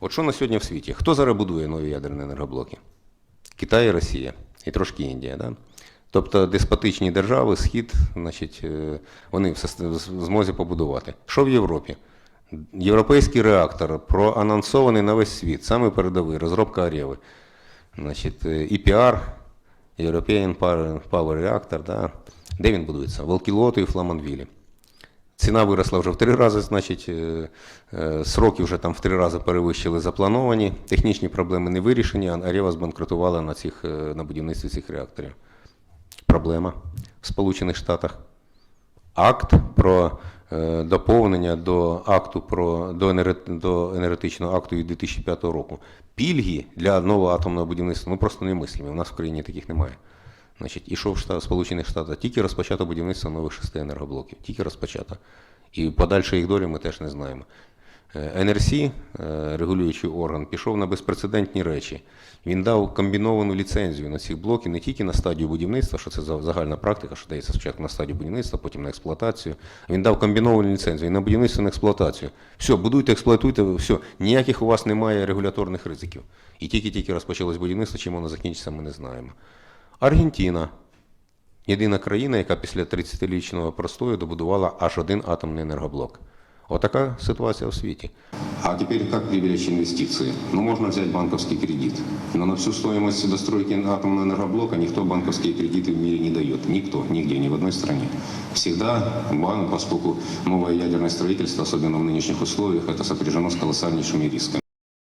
От що на сьогодні в світі? Хто зараз будує нові ядерні енергоблоки? Китай і Росія, і трошки Індія. Да? Тобто деспотичні держави, Схід, значить, е, вони в змозі побудувати. Що в Європі? Європейський реактор проанонсований на весь світ, саме передовий, розробка Арєви. Значить, е, EPR, European Power Power Reactor, да? де він будується? В Алкілоту і Фламанвілі. Ціна виросла вже в три рази, значить, е, е, сроки вже там в три рази перевищили заплановані, технічні проблеми не вирішені, а Арєва збанкрутувала на, цих, е, на будівництві цих реакторів. Проблема в Сполучених Штатах. Акт про доповнення до акту про до енергетичного акту від 2005 року. Пільги для нового атомного будівництва ну просто немислимі. У нас в країні таких немає. Значить, і що в Штат, Сполучених Штатах? Тільки розпочато будівництво нових шести енергоблоків. Тільки розпочато. І подальше їх долі ми теж не знаємо. Е, НРС, е, регулюючий орган, пішов на безпрецедентні речі. Він дав комбіновану ліцензію на ці блоки не тільки на стадію будівництва, що це загальна практика, що дається спочатку на стадію будівництва, потім на експлуатацію. Він дав комбіновану ліцензію і на будівництво, і на експлуатацію. Все, будуйте, експлуатуйте, все. Ніяких у вас немає регуляторних ризиків. І тільки-тільки розпочалось будівництво, чим воно закінчиться, ми не знаємо. Аргентина. Єдина країна, яка після 30-річного простою добудувала аж один атомний енергоблок. Отака ситуація у світі. А теперь как привлечь инвестиции? Ну, можно взять банковский кредит. Но на всю стоимость достройки атомного энергоблока никто банковские кредиты в мире не дает. Никто, нигде, ни в одной стране. Всегда банк, поскольку новое ядерное строительство, особенно в нынешних условиях, это сопряжено с колоссальнейшими рисками.